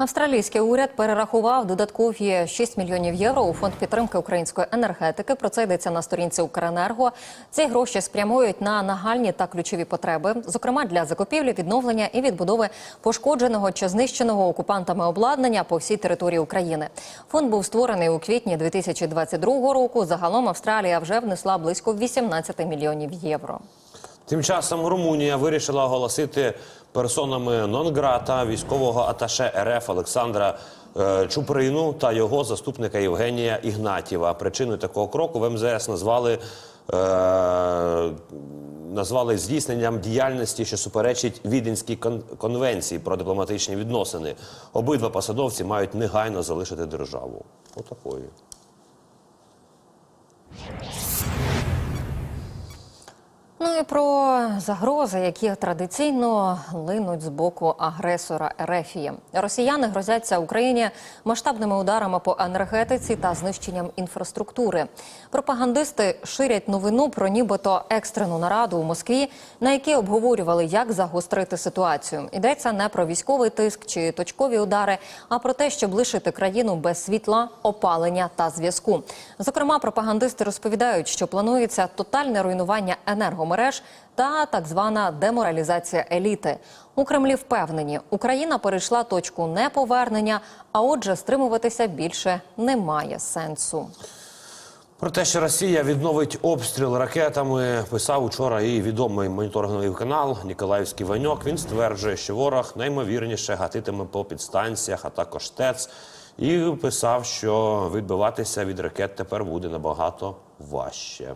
Австралійський уряд перерахував додаткові 6 мільйонів євро у фонд підтримки української енергетики. Про це йдеться на сторінці Укренерго. Ці гроші спрямують на нагальні та ключові потреби, зокрема для закупівлі, відновлення і відбудови пошкодженого чи знищеного окупантами обладнання по всій території України. Фонд був створений у квітні 2022 року. Загалом Австралія вже внесла близько 18 мільйонів євро. Тим часом Румунія вирішила оголосити персонами нон-грата військового аташе РФ Олександра е, Чуприну та його заступника Євгенія Ігнатєва. Причиною такого кроку в МЗС назвали. Е, Назвали здійсненням діяльності, що суперечить Віденській кон- конвенції про дипломатичні відносини. Обидва посадовці мають негайно залишити державу. Отакої. Ну і про загрози, які традиційно линуть з боку агресора Ерефії. Росіяни грозяться Україні масштабними ударами по енергетиці та знищенням інфраструктури. Пропагандисти ширять новину про нібито екстрену нараду у Москві, на якій обговорювали, як загострити ситуацію. Йдеться не про військовий тиск чи точкові удари, а про те, щоб лишити країну без світла, опалення та зв'язку. Зокрема, пропагандисти розповідають, що планується тотальне руйнування енергомереж та так звана деморалізація еліти. У Кремлі впевнені, Україна перейшла точку неповернення, а отже, стримуватися більше немає сенсу. Про те, що Росія відновить обстріл ракетами, писав учора і відомий моніторинговий канал Ніколаївський Ваньок. Він стверджує, що ворог наймовірніше гатитиме по підстанціях, а також ТЕЦ. І писав, що відбиватися від ракет тепер буде набагато важче.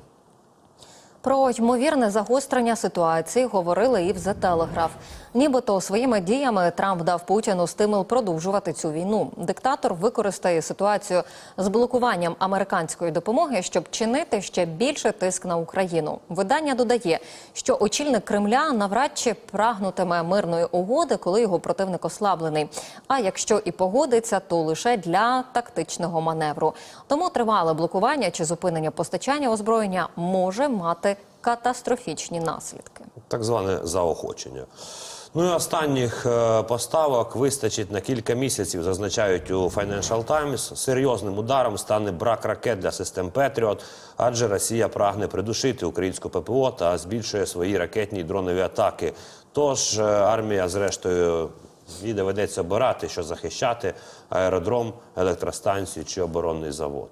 Про ймовірне загострення ситуації говорили і в The Telegraph. Нібито своїми діями Трамп дав Путіну стимул продовжувати цю війну. Диктатор використає ситуацію з блокуванням американської допомоги, щоб чинити ще більше тиск на Україну. Видання додає, що очільник Кремля навряд чи прагнутиме мирної угоди, коли його противник ослаблений. А якщо і погодиться, то лише для тактичного маневру. Тому тривале блокування чи зупинення постачання озброєння може мати катастрофічні наслідки. Так зване заохочення. Ну і останніх е, поставок вистачить на кілька місяців, зазначають у Financial Times. Серйозним ударом стане брак ракет для систем Петріот, адже Росія прагне придушити українську ППО та збільшує свої ракетні і дронові атаки. Тож е, армія, зрештою, їй доведеться обирати, що захищати аеродром, електростанцію чи оборонний завод.